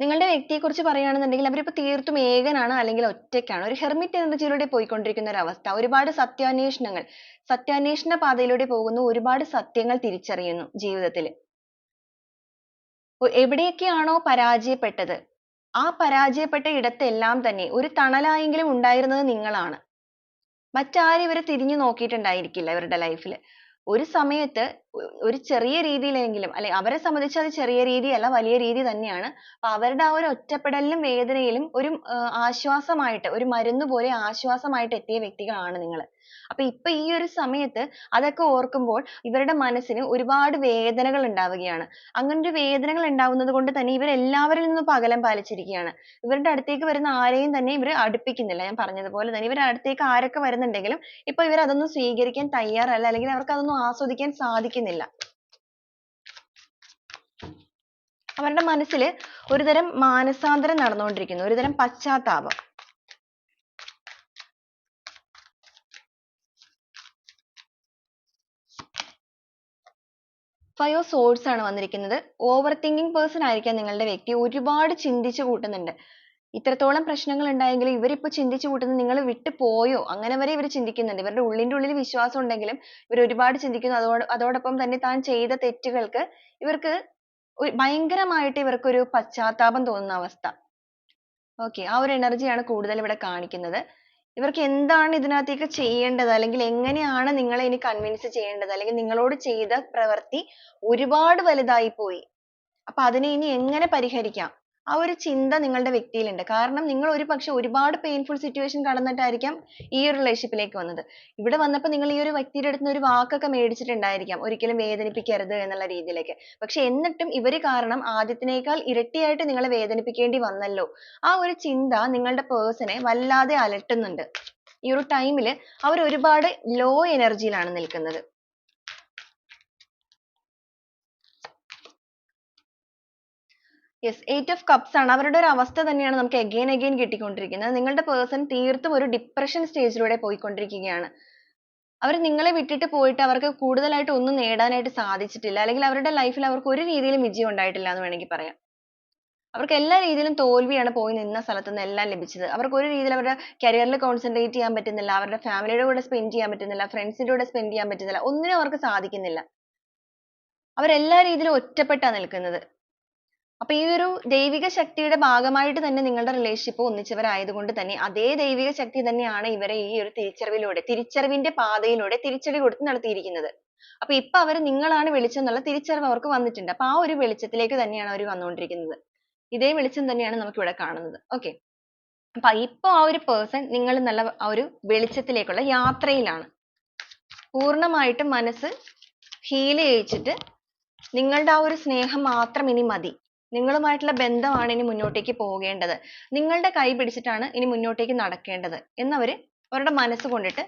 നിങ്ങളുടെ വ്യക്തിയെ കുറിച്ച് പറയുകയാണെന്നുണ്ടെങ്കിൽ അവരിപ്പോ തീർത്തും ഏകനാണ് അല്ലെങ്കിൽ ഒറ്റയ്ക്കാണ്. ഒരു ഹെർമിറ്റ് energy യിലൂടെ പോയിക്കൊണ്ടിരിക്കുന്ന ഒരു അവസ്ഥ. ഒരുപാട് സത്യാന്വേഷണങ്ങൾ സത്യാന്വേഷണ പാതയിലൂടെ പോകുന്നു ഒരുപാട് സത്യങ്ങൾ തിരിച്ചറിയുന്നു ജീവിതത്തിൽ എവിടെയൊക്കെയാണോ പരാജയപ്പെട്ടത് ആ പരാജയപ്പെട്ട ഇടത്തെല്ലാം തന്നെ ഒരു തണലായെങ്കിലും ഉണ്ടായിരുന്നത് നിങ്ങളാണ്. മറ്റാരും ഇവരെ തിരിഞ്ഞു നോക്കിയിട്ടുണ്ടായിരിക്കില്ല ഇവരുടെ ലൈഫിൽ ഒരു സമയത്ത് ഒരു ചെറിയ രീതിയിലെങ്കിലും അല്ലെ അവരെ സംബന്ധിച്ച് അത് ചെറിയ രീതിയല്ല വലിയ രീതി തന്നെയാണ്. അപ്പൊ അവരുടെ ആ ഒരു ഒറ്റപ്പെടലിലും വേദനയിലും ഒരു ആശ്വാസമായിട്ട് ഒരു മരുന്ന് പോലെ ആശ്വാസമായിട്ട് എത്തിയ വ്യക്തികളാണ് നിങ്ങൾ അപ്പൊ ഇപ്പൊ ഈ ഒരു സമയത്ത് അതൊക്കെ ഓർക്കുമ്പോൾ ഇവരുടെ മനസ്സിന് ഒരുപാട് വേദനകൾ ഉണ്ടാവുകയാണ്. അങ്ങനെ ഒരു വേദനകൾ ഉണ്ടാവുന്നത് കൊണ്ട് തന്നെ ഇവർ എല്ലാവരിൽ നിന്നും ഇപ്പൊ അകലം പാലിച്ചിരിക്കുകയാണ്. ഇവരുടെ അടുത്തേക്ക് വരുന്ന ആരെയും തന്നെ ഇവർ അടുപ്പിക്കുന്നില്ല. ഞാൻ പറഞ്ഞതുപോലെ തന്നെ ഇവരുടെ അടുത്തേക്ക് ആരൊക്കെ വരുന്നുണ്ടെങ്കിലും ഇപ്പൊ ഇവർ അതൊന്നും സ്വീകരിക്കാൻ തയ്യാറല്ല. അല്ലെങ്കിൽ അവർക്ക് അതൊന്നും ആസ്വദിക്കാൻ സാധിക്കുന്നില്ല. അവരുടെ മനസ്സിൽ ഒരുതരം മാനസാന്തരം നടന്നുകൊണ്ടിരിക്കുന്നു. ഒരുതരം പശ്ചാത്താപം. ഓഫ് സോഴ്സ് ആണ് വന്നിരിക്കുന്നത്. ഓവർ തിങ്കിങ് പേഴ്സൺ ആയിരിക്കാം നിങ്ങളുടെ വ്യക്തി. ഒരുപാട് ചിന്തിച്ചു കൂട്ടുന്നുണ്ട്. ഇത്രത്തോളം പ്രശ്നങ്ങൾ ഉണ്ടായെങ്കിലും ഇവരിപ്പോ ചിന്തിച്ചു കൂട്ടുന്നത് നിങ്ങൾ വിട്ടു പോയോ? അങ്ങനെ വരെ ഇവർ ചിന്തിക്കുന്നുണ്ട്. ഇവരുടെ ഉള്ളിന്റെ ഉള്ളിൽ വിശ്വാസം ഉണ്ടെങ്കിലും ഇവർ ഒരുപാട് ചിന്തിക്കുന്നു. അതോട് അതോടൊപ്പം തന്നെ താൻ ചെയ്ത തെറ്റുകൾക്ക് ഇവർക്ക് ഭയങ്കരമായിട്ട് ഇവർക്കൊരു പശ്ചാത്താപം തോന്നുന്ന അവസ്ഥ. ഓക്കെ ആ ഒരു എനർജിയാണ് കൂടുതൽ ഇവിടെ കാണിക്കുന്നത്. ഇവർക്ക് എന്താണ് ഇതിനകത്തേക്ക് ചെയ്യേണ്ടത്? അല്ലെങ്കിൽ എങ്ങനെയാണ് നിങ്ങളെ ഇനി കൺവിൻസ് ചെയ്യേണ്ടത്? അല്ലെങ്കിൽ നിങ്ങളോട് ചെയ്ത പ്രവൃത്തി ഒരുപാട് വലുതായി പോയി അപ്പൊ അതിനെ ഇനി എങ്ങനെ പരിഹരിക്കാം? ആ ഒരു ചിന്ത നിങ്ങളുടെ വ്യക്തിയിലുണ്ട്. കാരണം നിങ്ങൾ ഒരുപക്ഷെ ഒരുപാട് painful situation കടന്നിട്ടായിരിക്കാം ഈ ഒരു relationship വന്നത്. ഇവിടെ വന്നപ്പോൾ നിങ്ങൾ ഈ ഒരു വ്യക്തിയുടെ അടുത്ത് നിന്ന് ഒരു വാക്കൊക്കെ മേടിച്ചിട്ടുണ്ടായിരിക്കാം. ഒരിക്കലും വേദനിപ്പിക്കരുത് എന്നുള്ള രീതിയിലേക്ക്. പക്ഷെ എന്നിട്ടും ഇവർ കാരണം ആദ്യത്തിനേക്കാൾ ഇരട്ടിയായിട്ട് നിങ്ങളെ വേദനിപ്പിക്കേണ്ടി വന്നല്ലോ. ആ ഒരു ചിന്ത നിങ്ങളുടെ person നെ വല്ലാതെ അലട്ടുന്നുണ്ട്. ഈ ഒരു time ൽ അവർ ഒരുപാട് low energy നിൽക്കുന്നത്. Yes eight of cups ആണ്. അവരുടെ ഒരു അവസ്ഥ തന്നെയാണ് നമുക്ക് again again കിട്ടിക്കൊണ്ടിരിക്കുന്നത്. നിങ്ങളുടെ person തീർത്തും ഒരു depression stage ലൂടെ പോയിക്കൊണ്ടിരിക്കുകയാണ്. അവർ നിങ്ങളെ വിട്ടിട്ട് പോയിട്ട് അവർക്ക് കൂടുതലായിട്ട് ഒന്നും നേടാനായിട്ട് സാധിച്ചിട്ടില്ല. അല്ലെങ്കിൽ അവരുടെ ലൈഫിൽ അവർക്ക് ഒരു രീതിയിലും വിജയം ഉണ്ടായിട്ടില്ല എന്ന് വേണമെങ്കിൽ പറയാം. അവർക്ക് എല്ലാ രീതിയിലും തോൽവിയാണ് പോയി നിന്ന സ്ഥലത്ത് നിന്ന് എല്ലാം ലഭിച്ചത്. അവർക്ക് ഒരു രീതിയിൽ അവരുടെ കരിയറിൽ കോൺസെൻട്രേറ്റ് ചെയ്യാൻ പറ്റുന്നില്ല. അവരുടെ ഫാമിലിയുടെ കൂടെ സ്പെൻഡ് ചെയ്യാൻ പറ്റുന്നില്ല. ഫ്രണ്ട്സിന്റെ കൂടെ സ്പെൻഡ് ചെയ്യാൻ പറ്റുന്നില്ല. ഒന്നിനും അവർക്ക് സാധിക്കുന്നില്ല. അവർ എല്ലാ രീതിയിലും ഒറ്റപ്പെട്ടാണ് നിൽക്കുന്നത്. അപ്പൊ ഈ ഒരു ദൈവിക ശക്തിയുടെ ഭാഗമായിട്ട് തന്നെ നിങ്ങളുടെ relationship ഒന്നിച്ചവരായതുകൊണ്ട് തന്നെ അതേ ദൈവിക ശക്തി തന്നെയാണ് ഇവരെ ഈ ഒരു തിരിച്ചറിവിലൂടെ തിരിച്ചറിവിന്റെ പാതയിലൂടെ തിരിച്ചടി കൊടുത്ത് നടത്തിയിരിക്കുന്നത്. അപ്പൊ ഇപ്പൊ അവർ നിങ്ങളാണ് വെളിച്ചം എന്നുള്ള തിരിച്ചറിവ് അവർക്ക് വന്നിട്ടുണ്ട്. അപ്പൊ ആ ഒരു വെളിച്ചത്തിലേക്ക് തന്നെയാണ് അവർ വന്നുകൊണ്ടിരിക്കുന്നത്. ഇതേ വെളിച്ചം തന്നെയാണ് നമുക്ക് ഇവിടെ കാണുന്നത്. Okay. അപ്പൊ ഇപ്പൊ ആ ഒരു person നിങ്ങൾ നല്ല ആ ഒരു വെളിച്ചത്തിലേക്കുള്ള യാത്രയിലാണ്. പൂർണമായിട്ടും മനസ്സ് heal ചെയ്യിച്ചിട്ട് നിങ്ങളുടെ ആ ഒരു സ്നേഹം മാത്രം ഇനി മതി. നിങ്ങളുമായിട്ടുള്ള ബന്ധമാണ് ഇനി മുന്നോട്ടേക്ക് പോകേണ്ടത്. നിങ്ങളുടെ കൈ പിടിച്ചിട്ടാണ് ഇനി മുന്നോട്ടേക്ക് നടക്കേണ്ടത് എന്നവർ അവരുടെ മനസ്സ് കൊണ്ടിട്ട്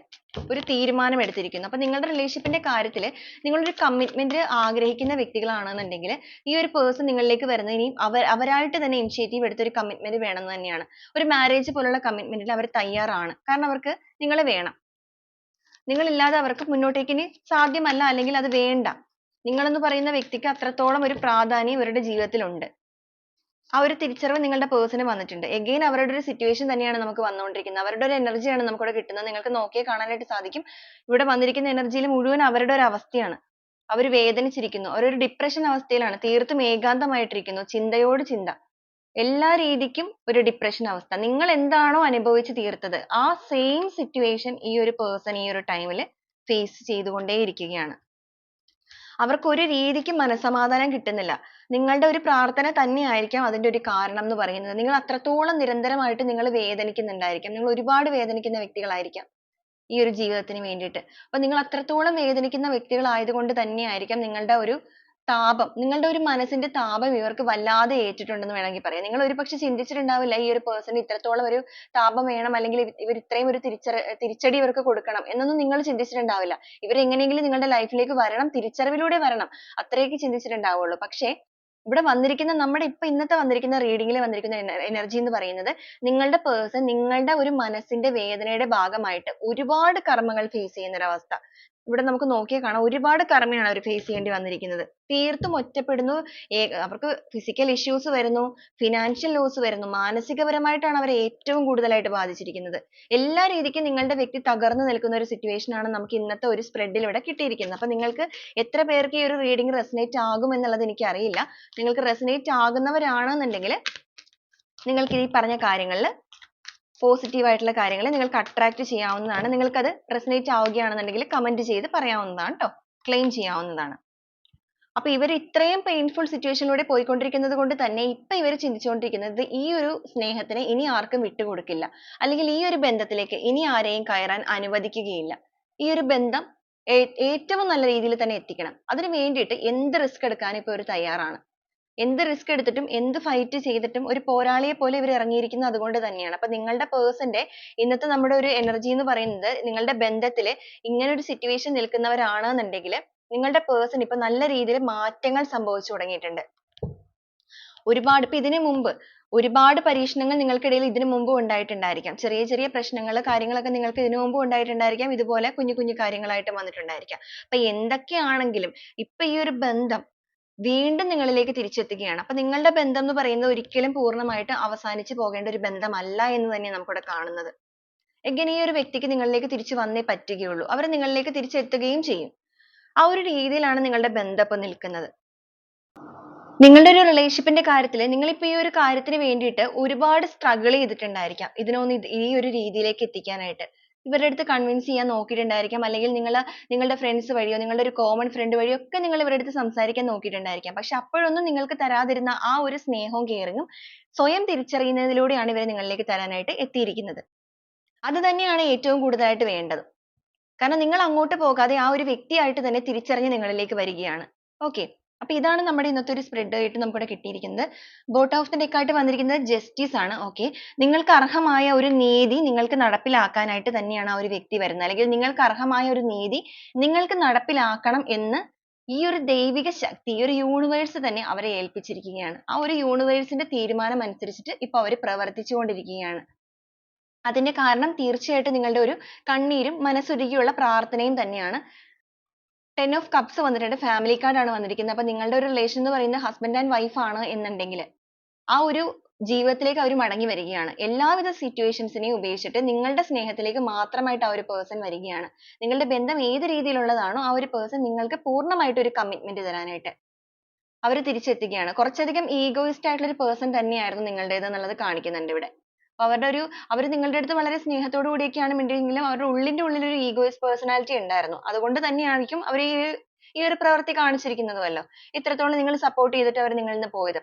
ഒരു തീരുമാനം എടുത്തിരിക്കുന്നു. അപ്പൊ നിങ്ങളുടെ റിലേഷൻഷിപ്പിന്റെ ന്റെ കാര്യത്തിൽ ഒരു commitment ആഗ്രഹിക്കുന്ന വ്യക്തികളാണെന്നുണ്ടെങ്കിൽ ഈ ഒരു person നിങ്ങളിലേക്ക് വരുന്നത് ഇനി അവർ അവരായിട്ട് തന്നെ ഇനിഷ്യേറ്റീവ് എടുത്ത് ഒരു commitment വേണമെന്ന് തന്നെയാണ്. ഒരു marriage പോലുള്ള കമ്മിറ്റ്മെന്റിൽ അവർ തയ്യാറാണ്. കാരണം അവർക്ക് നിങ്ങളെ വേണം. നിങ്ങളില്ലാതെ അവർക്ക് മുന്നോട്ടേക്ക് ഇനി സാധ്യമല്ല അല്ലെങ്കിൽ അത് വേണ്ട. നിങ്ങൾ എന്ന് പറയുന്ന വ്യക്തിക്ക് അത്രത്തോളം ഒരു പ്രാധാന്യം ഇവരുടെ ജീവിതത്തിലുണ്ട്. ആ ഒരു തിരിച്ചറിവ് നിങ്ങളുടെ person വന്നിട്ടുണ്ട്. എഗൈൻ അവരുടെ ഒരു സിറ്റുവേഷൻ തന്നെയാണ് നമുക്ക് വന്നുകൊണ്ടിരിക്കുന്നത്. അവരുടെ ഒരു എനർജിയാണ് ആണ് നമുക്ക് ഇവിടെ കിട്ടുന്നത്. നിങ്ങൾക്ക് നോക്കിയാൽ കാണാനായിട്ട് സാധിക്കും. ഇവിടെ വന്നിരിക്കുന്ന എനർജിയിൽ മുഴുവൻ അവരുടെ ഒരു അവസ്ഥയാണ്. അവർ വേദനിച്ചിരിക്കുന്നു. അവരൊരു ഡിപ്രഷൻ അവസ്ഥയിലാണ്. തീർത്തും ഏകാന്തമായിട്ടിരിക്കുന്നു. ചിന്തയോട് ചിന്ത. എല്ലാ രീതിക്കും ഒരു ഡിപ്രഷൻ അവസ്ഥ. നിങ്ങൾ എന്താണോ അനുഭവിച്ച് തീർത്തത് ആ സെയിം സിറ്റുവേഷൻ ഈ ഒരു പേഴ്സൺ ഈ ഒരു ടൈമിൽ ഫേസ് ചെയ്തുകൊണ്ടേയിരിക്കുകയാണ്. അവർക്ക് ഒരു രീതിക്കും മനസ്സമാധാനം കിട്ടുന്നില്ല. നിങ്ങളുടെ ഒരു പ്രാർത്ഥന തന്നെയായിരിക്കാം അതിന്റെ ഒരു കാരണം എന്ന് പറയുന്നത്. നിങ്ങൾ അത്രത്തോളം നിരന്തരമായിട്ട് നിങ്ങൾ വേദനിക്കുന്നുണ്ടായിരിക്കാം. നിങ്ങൾ ഒരുപാട് വേദനിക്കുന്ന വ്യക്തികളായിരിക്കാം ഈ ഒരു ജീവിതത്തിന് വേണ്ടിയിട്ട്. അപ്പൊ നിങ്ങൾ അത്രത്തോളം വേദനിക്കുന്ന വ്യക്തികളായതുകൊണ്ട് തന്നെയായിരിക്കാം നിങ്ങളുടെ ഒരു താപം നിങ്ങളുടെ ഒരു മനസ്സിന്റെ താപം ഇവർക്ക് വല്ലാതെ ഏറ്റിട്ടുണ്ടെന്ന് വേണമെങ്കിൽ പറയാം. നിങ്ങൾ ഒരുപക്ഷെ ചിന്തിച്ചിട്ടുണ്ടാവില്ല ഈ ഒരു person ഇത്രത്തോളം ഒരു താപം വേണം അല്ലെങ്കിൽ ഇവർ ഇത്രയും ഒരു തിരിച്ചറി തിരിച്ചടി ഇവർക്ക് കൊടുക്കണം എന്നൊന്നും നിങ്ങൾ ചിന്തിച്ചിട്ടുണ്ടാവില്ല. ഇവർ എങ്ങനെയെങ്കിലും നിങ്ങളുടെ life ലേക്ക് വരണം തിരിച്ചറിവിലൂടെ വരണം. അത്രയൊക്കെ ചിന്തിച്ചിട്ടുണ്ടാവുള്ളൂ. പക്ഷേ ഇവിടെ വന്നിരിക്കുന്ന നമ്മുടെ ഇപ്പൊ ഇന്നത്തെ വന്നിരിക്കുന്ന reading ൽ വന്നിരിക്കുന്ന energy എന്ന് പറയുന്നത് നിങ്ങളുടെ person നിങ്ങളുടെ ഒരു മനസ്സിന്റെ വേദനയുടെ ഭാഗമായിട്ട് ഒരുപാട് കർമ്മങ്ങൾ face ചെയ്യുന്ന ഒരു അവസ്ഥ. ഇവിടെ നമുക്ക് നോക്കിയാൽ കാണാം ഒരുപാട് കർമ്മയാണ് അവർ ഫേസ് ചെയ്യേണ്ടി വന്നിരിക്കുന്നത്. തീർത്തും ഒറ്റപ്പെടുന്നു. അവർക്ക് ഫിസിക്കൽ ഇഷ്യൂസ് വരുന്നു ഫിനാൻഷ്യൽ ലോസ് വരുന്നു മാനസികപരമായിട്ടാണ് അവരെ ഏറ്റവും കൂടുതലായിട്ട് ബാധിച്ചിരിക്കുന്നത്. എല്ലാ രീതിക്കും നിങ്ങളുടെ വ്യക്തി തകർന്നു നിൽക്കുന്ന ഒരു സിറ്റുവേഷൻ ആണ് നമുക്ക് ഇന്നത്തെ ഒരു സ്പ്രെഡിൽ ഇവിടെ കിട്ടിയിരിക്കുന്നത്. അപ്പൊ നിങ്ങൾക്ക് എത്ര പേർക്ക് ഈ ഒരു റീഡിംഗ് റെസിനേറ്റ് ആകും എന്നുള്ളത് എനിക്ക് അറിയില്ല നിങ്ങൾക്ക് റെസിനേറ്റ് ആകുന്നവരാണെന്നുണ്ടെങ്കിൽ നിങ്ങൾക്ക് ഈ പറഞ്ഞ കാര്യങ്ങളിൽ പോസിറ്റീവ് ആയിട്ടുള്ള കാര്യങ്ങൾ നിങ്ങൾക്ക് അട്രാക്ട് ചെയ്യാവുന്നതാണ്. നിങ്ങൾക്ക് അത് റെസനേറ്റ് ആവുകയാണെന്നുണ്ടെങ്കിൽ കമന്റ് ചെയ്ത് പറയാവുന്നതാണ് ട്ടോ. ക്ലെയിം ചെയ്യാവുന്നതാണ്. അപ്പൊ ഇവർ ഇത്രയും പെയിൻഫുൾ സിറ്റുവേഷനിലൂടെ പോയിക്കൊണ്ടിരിക്കുന്നത് കൊണ്ട് തന്നെ ഇപ്പൊ ഇവർ ചിന്തിച്ചുകൊണ്ടിരിക്കുന്നത് ഈ ഒരു സ്നേഹത്തിനെ ഇനി ആർക്കും വിട്ടുകൊടുക്കില്ല. അല്ലെങ്കിൽ ഈ ഒരു ബന്ധത്തിലേക്ക് ഇനി ആരെയും കയറാൻ അനുവദിക്കുകയില്ല. ഈ ഒരു ബന്ധം ഏറ്റവും നല്ല രീതിയിൽ തന്നെ എത്തിക്കണം. അതിനു വേണ്ടിയിട്ട് എന്ത് റിസ്ക് എടുക്കാനും ഇപ്പൊ ഇവർ തയ്യാറാണ്? എന്ത് റിസ്ക് എടുത്തിട്ടും എന്ത് ഫൈറ്റ് ചെയ്തിട്ടും ഒരു പോരാളിയെ പോലെ ഇവർ ഇറങ്ങിയിരിക്കുന്നത് അതുകൊണ്ട് തന്നെയാണ്. അപ്പൊ നിങ്ങളുടെ പേഴ്സന്റെ ഇന്നത്തെ നമ്മുടെ ഒരു എനർജി എന്ന് പറയുന്നത് നിങ്ങളുടെ ബന്ധത്തിൽ ഇങ്ങനെ ഒരു സിറ്റുവേഷൻ നിൽക്കുന്നവരാണെന്നുണ്ടെങ്കിൽ നിങ്ങളുടെ പേഴ്സൺ ഇപ്പൊ നല്ല രീതിയിൽ മാറ്റങ്ങൾ സംഭവിച്ചു തുടങ്ങിയിട്ടുണ്ട്. ഒരുപാട് ഇപ്പൊ ഇതിനു മുമ്പ് ഒരുപാട് പരീക്ഷണങ്ങൾ നിങ്ങൾക്കിടയിൽ ഇതിനു മുമ്പ് ഉണ്ടായിട്ടുണ്ടായിരിക്കാം. ചെറിയ ചെറിയ പ്രശ്നങ്ങൾ കാര്യങ്ങളൊക്കെ നിങ്ങൾക്ക് ഇതിനു മുമ്പ് ഉണ്ടായിട്ടുണ്ടായിരിക്കാം. ഇതുപോലെ കുഞ്ഞു കുഞ്ഞു കാര്യങ്ങളായിട്ട് വന്നിട്ടുണ്ടായിരിക്കാം. അപ്പൊ എന്തൊക്കെയാണെങ്കിലും ഇപ്പൊ ഈ ഒരു ബന്ധം വീണ്ടും നിങ്ങളിലേക്ക് തിരിച്ചെത്തുകയാണ്. അപ്പൊ നിങ്ങളുടെ ബന്ധം എന്ന് പറയുന്നത് ഒരിക്കലും പൂർണമായിട്ട് അവസാനിച്ചു പോകേണ്ട ഒരു ബന്ധമല്ല എന്ന് തന്നെയാണ് നമുക്കിവിടെ കാണുന്നത്. again ഈ ഒരു വ്യക്തിക്ക് നിങ്ങളിലേക്ക് തിരിച്ചു വന്നേ പറ്റുകയുള്ളൂ. അവർ നിങ്ങളിലേക്ക് തിരിച്ചെത്തുകയും ചെയ്യും. ആ ഒരു രീതിയിലാണ് നിങ്ങളുടെ ബന്ധം ഇപ്പൊ നിൽക്കുന്നത്. നിങ്ങളുടെ ഒരു relationship ന്റെ കാര്യത്തിൽ നിങ്ങൾ ഇപ്പോൾ ഈ ഒരു കാര്യത്തിന് വേണ്ടിയിട്ട് ഒരുപാട് struggle ചെയ്തിട്ടുണ്ടായിരിക്കാം. ഇതിനൊന്ന് ഒന്ന് ഈ ഒരു രീതിയിലേക്ക് എത്തിക്കാനായിട്ട്. ഇവരുടെ അടുത്ത് കൺവിൻസ് ചെയ്യാൻ നോക്കിയിട്ടുണ്ടായിരിക്കാം. അല്ലെങ്കിൽ നിങ്ങൾ നിങ്ങളുടെ ഫ്രണ്ട്സ് വഴിയോ നിങ്ങളുടെ ഒരു കോമൺ ഫ്രണ്ട് വഴിയോ ഒക്കെ നിങ്ങൾ ഇവരുടെ അടുത്ത് സംസാരിക്കാൻ നോക്കിയിട്ടുണ്ടായിരിക്കാം. പക്ഷെ അപ്പോഴൊന്നും നിങ്ങൾക്ക് തരാതിരുന്ന ആ ഒരു സ്നേഹവും ഉം സ്വയം തിരിച്ചറിയുന്നതിലൂടെയാണ് ഇവർ നിങ്ങളിലേക്ക് തരാനായിട്ട് എത്തിയിരിക്കുന്നത്. അത് തന്നെയാണ് ഏറ്റവും കൂടുതലായിട്ട് വേണ്ടത്. കാരണം നിങ്ങൾ അങ്ങോട്ട് പോകാതെ ആ ഒരു വ്യക്തിയായിട്ട് തന്നെ തിരിച്ചറിഞ്ഞ് നിങ്ങളിലേക്ക് വരികയാണ്. okay അപ്പൊ ഇതാണ് നമ്മുടെ ഇന്നത്തെ ഒരു spread ആയിട്ട് നമുക്കിവിടെ കിട്ടിയിരിക്കുന്നത്. ബോട്ട് ഹൗസിന്റെ ആയിട്ട് വന്നിരിക്കുന്നത് ജസ്റ്റിസ് ആണ്. okay നിങ്ങൾക്ക് അർഹമായ ഒരു നീതി നിങ്ങൾക്ക് നടപ്പിലാക്കാനായിട്ട് തന്നെയാണ് ആ ഒരു വ്യക്തി വരുന്നത്. അല്ലെങ്കിൽ നിങ്ങൾക്ക് അർഹമായ ഒരു നീതി നിങ്ങൾക്ക് നടപ്പിലാക്കണം എന്ന് ഈ ഒരു ദൈവിക ശക്തി ഈ ഒരു യൂണിവേഴ്സ് തന്നെ അവരെ ഏൽപ്പിച്ചിരിക്കുകയാണ്. ആ ഒരു യൂണിവേഴ്സിന്റെ ന്റെ തീരുമാനം അനുസരിച്ചിട്ട് ഇപ്പൊ അവർ പ്രവർത്തിച്ചുകൊണ്ടിരിക്കുകയാണ്. അതിന്റെ കാരണം തീർച്ചയായിട്ടും നിങ്ങളുടെ ഒരു കണ്ണീരും മനസ്സുരുകിയുള്ള പ്രാർത്ഥനയും തന്നെയാണ്. Ten ഓഫ് കപ്സ് വന്നിട്ടുണ്ട് ഫാമിലി കാർഡ് ആണ് വന്നിരിക്കുന്നത്. അപ്പൊ നിങ്ങളുടെ ഒരു റിലേഷൻ എന്ന് പറയുന്നത് ഹസ്ബൻഡ് ആൻഡ് വൈഫ് ആണ് എന്നുണ്ടെങ്കിൽ ആ ഒരു ജീവിതത്തിലേക്ക് അവർ മടങ്ങി വരികയാണ്. എല്ലാവിധ സിറ്റുവേഷൻസിനെയും ഉപയോഗിച്ചിട്ട് നിങ്ങളുടെ സ്നേഹത്തിലേക്ക് മാത്രമായിട്ട് ആ ഒരു പേഴ്സൺ വരികയാണ്. നിങ്ങളുടെ ബന്ധം ഏത് രീതിയിലുള്ളതാണോ ആ ഒരു പേഴ്സൺ നിങ്ങൾക്ക് പൂർണമായിട്ട് ഒരു കമ്മിറ്റ്മെന്റ് തരാനായിട്ട് അവർ തിരിച്ചെത്തുകയാണ്. കുറച്ചധികം ഈഗോയിസ്റ്റ് ആയിട്ടുള്ള ഒരു പേഴ്സൺ തന്നെയായിരുന്നു നിങ്ങളുടേത് എന്നുള്ളത് കാണിക്കുന്നുണ്ട് ഇവിടെ. അവരുടെ ഒരു അവർ നിങ്ങളുടെ അടുത്ത് വളരെ സ്നേഹത്തോടു കൂടിയൊക്കെയാണ് മിണ്ടിയെങ്കിലും അവരുടെ ഉള്ളിന്റെ ഉള്ളിൽ ഒരു egoist personality ഉണ്ടായിരുന്നു. അതുകൊണ്ട് തന്നെയായിരിക്കും അവർ ഈ ഈ ഒരു പ്രവൃത്തി കാണിച്ചിരിക്കുന്നതുമല്ലോ. ഇത്രത്തോളം നിങ്ങൾ support ചെയ്തിട്ട് അവർ നിങ്ങളിൽ നിന്ന് പോയത്.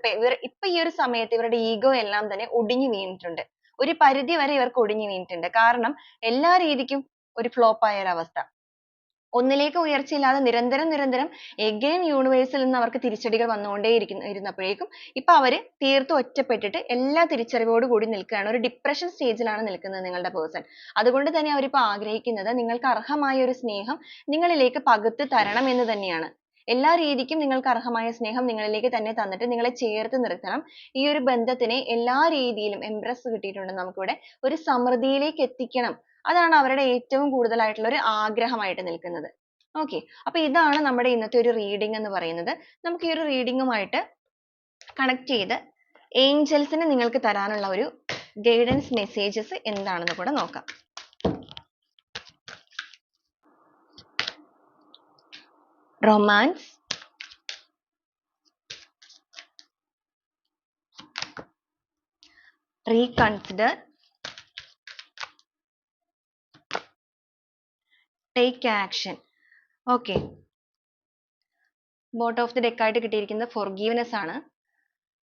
ഇപ്പൊ ഈ ഒരു സമയത്ത് ഇവരുടെ ego എല്ലാം തന്നെ ഒടിഞ്ഞു വീണിട്ടുണ്ട്. ഒരു പരിധി വരെ ഇവർക്ക് ഒടിഞ്ഞു വീണിട്ടുണ്ട്. കാരണം എല്ലാ രീതിക്കും ഒരു flop ആയ ഒരു അവസ്ഥ. ഒന്നിലേക്ക് ഉയർച്ചയില്ലാതെ നിരന്തരം നിരന്തരം again universe ൽ നിന്ന് അവർക്ക് തിരിച്ചടികൾ വന്നുകൊണ്ടേ ഇരിക്കുന്നു ഇരുന്നപ്പോഴേക്കും ഇപ്പൊ അവർ തീർത്തും ഒറ്റപ്പെട്ടിട്ട് എല്ലാ തിരിച്ചറിവോട് കൂടി നിൽക്കുകയാണ്. ഒരു depression stage നിൽക്കുന്നത് നിങ്ങളുടെ person. അതുകൊണ്ട് തന്നെ അവർ ഇപ്പൊ ആഗ്രഹിക്കുന്നത് നിങ്ങൾക്ക് അർഹമായ ഒരു സ്നേഹം നിങ്ങളിലേക്ക് പകുത്ത് തരണം എന്ന് തന്നെയാണ്. എല്ലാ രീതിക്കും നിങ്ങൾക്ക് അർഹമായ സ്നേഹം നിങ്ങളിലേക്ക് തന്നെ തന്നിട്ട് നിങ്ങളെ ചേർത്ത് നിർത്തണം. ഈ ഒരു ബന്ധത്തിനെ എല്ലാ രീതിയിലും embrace കിട്ടിയിട്ടുണ്ട് നമുക്കിവിടെ. ഒരു സമൃദ്ധിയിലേക്ക് എത്തിക്കണം. അതാണ് അവരുടെ ഏറ്റവും കൂടുതലായിട്ടുള്ള ഒരു ആഗ്രഹമായിട്ട് നിൽക്കുന്നത്. okay അപ്പൊ ഇതാണ് നമ്മുടെ ഇന്നത്തെ ഒരു reading എന്ന് പറയുന്നത്. നമുക്ക് ഈ ഒരു reading ഉമായിട്ട് connect ചെയ്ത് angels ന് നിങ്ങൾക്ക് തരാനുള്ള ഒരു guidance messages എന്താണെന്ന് കൂടെ നോക്കാം. romance reconsider take action okay bottom of the deck ആയിട്ട് കിട്ടിയിരിക്കുന്നത് ഫോർ forgiveness ആണ്.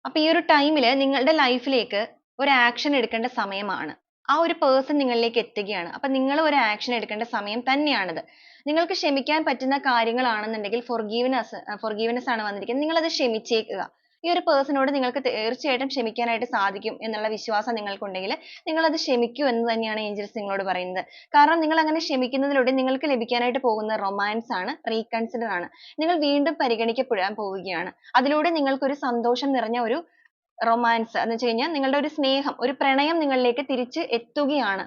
അപ്പൊ ഈ ഒരു ടൈമിൽ നിങ്ങളുടെ ലൈഫിലേക്ക് ഒരു ആക്ഷൻ എടുക്കേണ്ട സമയമാണ്. ആ ഒരു പേഴ്സൺ നിങ്ങളിലേക്ക് എത്തുകയാണ്. അപ്പൊ നിങ്ങൾ ഒരു ആക്ഷൻ എടുക്കേണ്ട സമയം തന്നെയാണിത്. നിങ്ങൾക്ക് ക്ഷമിക്കാൻ പറ്റുന്ന കാര്യങ്ങളാണെന്നുണ്ടെങ്കിൽ forgiveness forgiveness ആണ് വന്നിരിക്കുന്നത്. നിങ്ങൾ അത് ക്ഷമിച്ചേക്കുക. ഈ ഒരു നോട് നിങ്ങൾക്ക് തീർച്ചയായിട്ടും ക്ഷമിക്കാനായിട്ട് സാധിക്കും എന്നുള്ള വിശ്വാസം നിങ്ങൾക്കുണ്ടെങ്കിൽ നിങ്ങൾ അത് ക്ഷമിക്കൂ എന്ന് തന്നെയാണ് ഏഞ്ചൽസ് നിങ്ങളോട് പറയുന്നത്. കാരണം നിങ്ങൾ അങ്ങനെ ക്ഷമിക്കുന്നതിലൂടെ നിങ്ങൾക്ക് ലഭിക്കാനായിട്ട് പോകുന്ന റൊമാൻസ് ആണ് റീകൺസിഡർ ആണ്. നിങ്ങൾ വീണ്ടും പരിഗണിക്കപ്പെടാൻ പോവുകയാണ്. അതിലൂടെ നിങ്ങൾക്ക് ഒരു സന്തോഷം നിറഞ്ഞ ഒരു റൊമാൻസ് എന്ന് വെച്ച് കഴിഞ്ഞാൽ നിങ്ങളുടെ ഒരു സ്നേഹം ഒരു പ്രണയം നിങ്ങളിലേക്ക് തിരിച്ച് എത്തുകയാണ്.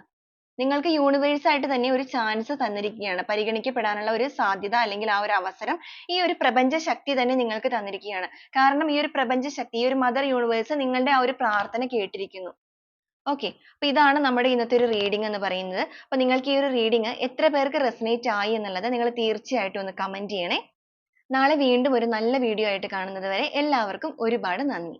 നിങ്ങൾക്ക് യൂണിവേഴ്സ് ആയിട്ട് തന്നെ ഒരു ചാൻസ് തന്നിരിക്കുകയാണ്. പരിഗണിക്കപ്പെടാനുള്ള ഒരു സാധ്യത അല്ലെങ്കിൽ ആ ഒരു അവസരം ഈ ഒരു പ്രപഞ്ച ശക്തി തന്നെ നിങ്ങൾക്ക് തന്നിരിക്കുകയാണ്. കാരണം ഈ ഒരു പ്രപഞ്ച ശക്തി ഈ ഒരു മദർ യൂണിവേഴ്സ് നിങ്ങളുടെ ആ ഒരു പ്രാർത്ഥന കേട്ടിരിക്കുന്നു. Okay. അപ്പൊ ഇതാണ് നമ്മുടെ ഇന്നത്തെ ഒരു reading എന്ന് പറയുന്നത്. അപ്പോൾ നിങ്ങൾക്ക് ഈ ഒരു reading എത്ര പേർക്ക് resonate ആയി എന്നുള്ളത് നിങ്ങൾ തീർച്ചയായിട്ടും ഒന്ന് comment ചെയ്യണേ. നാളെ വീണ്ടും ഒരു നല്ല video ആയിട്ട് കാണുന്നത് വരെ എല്ലാവർക്കും ഒരുപാട് നന്ദി.